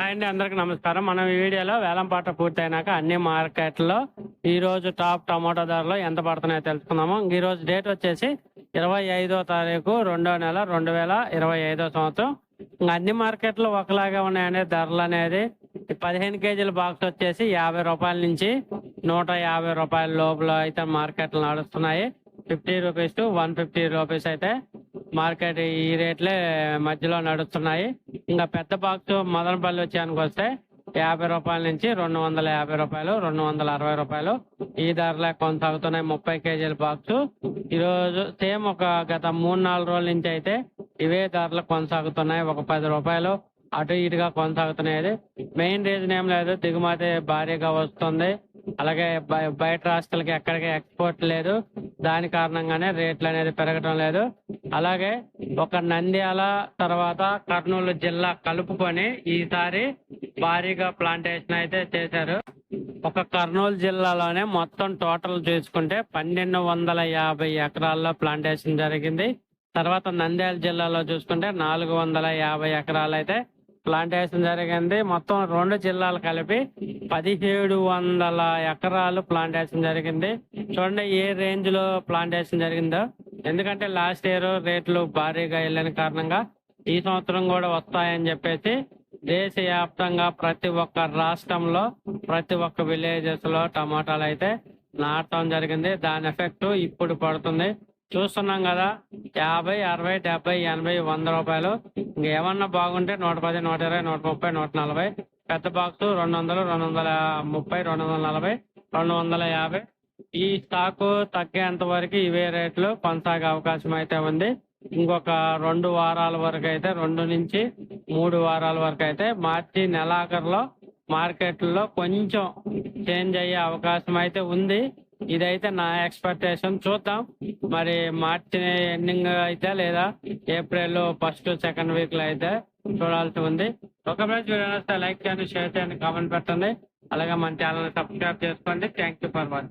Hi అండి అందరికి నమస్కారం. మనం ఈ వీడియోలో వేలంపాట పూర్తయినాక అన్ని మార్కెట్లో ఈ రోజు టాప్ టమాటో ధరలు ఎంత పడుతున్నాయో తెలుసుకుందాము. ఈ రోజు డేట్ వచ్చేసి ఇరవై ఐదో తారీఖు రెండో నెల రెండు వేల ఇరవై ఐదో సంవత్సరం. అన్ని మార్కెట్లు ఒకలాగే ఉన్నాయండి. ధరలు అనేది పదిహేను కేజీల బాక్స్ వచ్చేసి యాభై రూపాయల నుంచి నూట యాభై రూపాయల లోపల అయితే మార్కెట్లు నడుస్తున్నాయి. Fifty rupees to one fifty rupees అయితే మార్కెట్ ఈ రేట్లే మధ్యలో నడుస్తున్నాయి. ఇంకా పెద్ద బాక్స్ మదనపల్లి వచ్చానికి వస్తే యాభై రూపాయల నుంచి రెండు వందల యాభై రూపాయలు రెండు వందల అరవై రూపాయలు. ఈ ధరలే కొనసాగుతున్నాయి ముప్పై కేజీల బాక్స్ ఈరోజు సేమ్ ఒక గత మూడు నాలుగు రోజుల నుంచి అయితే ఇవే ధరలు కొనసాగుతున్నాయి. ఒక పది రూపాయలు అటు ఇటుగా కొనసాగుతున్నాయి. మెయిన్ రీజన్ ఏం లేదు. దిగుమతి భారీగా వస్తుంది. అలాగే బయట రాష్ట్రాలకి ఎక్కడికి ఎక్స్పోర్ట్ లేదు. దాని కారణంగానే రేట్లు అనేది పెరగడం లేదు. అలాగే ఒక నంద్యాల తర్వాత కర్నూలు జిల్లా కలుపుకొని ఈసారి భారీగా ప్లాంటేషన్ అయితే చేశారు. ఒక కర్నూలు జిల్లాలోనే మొత్తం టోటల్ చూసుకుంటే పన్నెండు వందల యాభై ఎకరాల్లో ప్లాంటేషన్ జరిగింది. తర్వాత నంద్యాల జిల్లాలో చూసుకుంటే నాలుగు వందల యాభై ఎకరాలు అయితే ప్లాంటేషన్ జరిగింది. మొత్తం రెండు జిల్లాలు కలిపి పదిహేడు వందల ఎకరాలు ప్లాంటేషన్ జరిగింది. చూడండి ఏ రేంజ్లో ప్లాంటేషన్ జరిగిందో. ఎందుకంటే లాస్ట్ ఇయర్ రేట్లు భారీగా వెళ్ళిన కారణంగా ఈ సంవత్సరం కూడా వస్తాయని చెప్పేసి దేశవ్యాప్తంగా ప్రతి ఒక్క రాష్ట్రంలో ప్రతి ఒక్క విలేజెస్లో టమాటాలు అయితే నాటడం జరిగింది. దాని ఎఫెక్ట్ ఇప్పుడు పడుతుంది. చూస్తున్నాం కదా యాభై అరవై డెబ్బై ఎనభై వంద రూపాయలు. ఇంకేమన్నా బాగుంటే నూట పది నూట ఇరవై నూట ముప్పై నూట నలభై. పెద్ద బాక్స్ రెండు వందలు రెండు వందల ముప్పై రెండు వందల నలభై రెండు వందల యాభై. ఈ స్టాకు తగ్గేంత వరకు ఇవే రేట్లు కొనసాగే అవకాశం అయితే ఉంది. ఇంకొక రెండు వారాల వరకు అయితే రెండు నుంచి మూడు వారాల వరకు అయితే మార్చి నెలాఖరులో మార్కెట్లో కొంచెం చేంజ్ అయ్యే అవకాశం అయితే ఉంది. ఇదైతే నా ఎక్స్పెక్టేషన్. చూద్దాం. మరి మార్చి ఎండింగ్ అయితే లేదా ఏప్రిల్ ఫస్ట్ సెకండ్ వీక్లో అయితే చూడాల్సి ఉంది. ఒక ఫ్రెండ్స్ వీడియో లైక్ చేయండి షేర్ చేయండి కామెంట్ పెట్టండి. అలాగే మన ఛానల్ సబ్స్క్రైబ్ చేసుకోండి. Thank you for watching.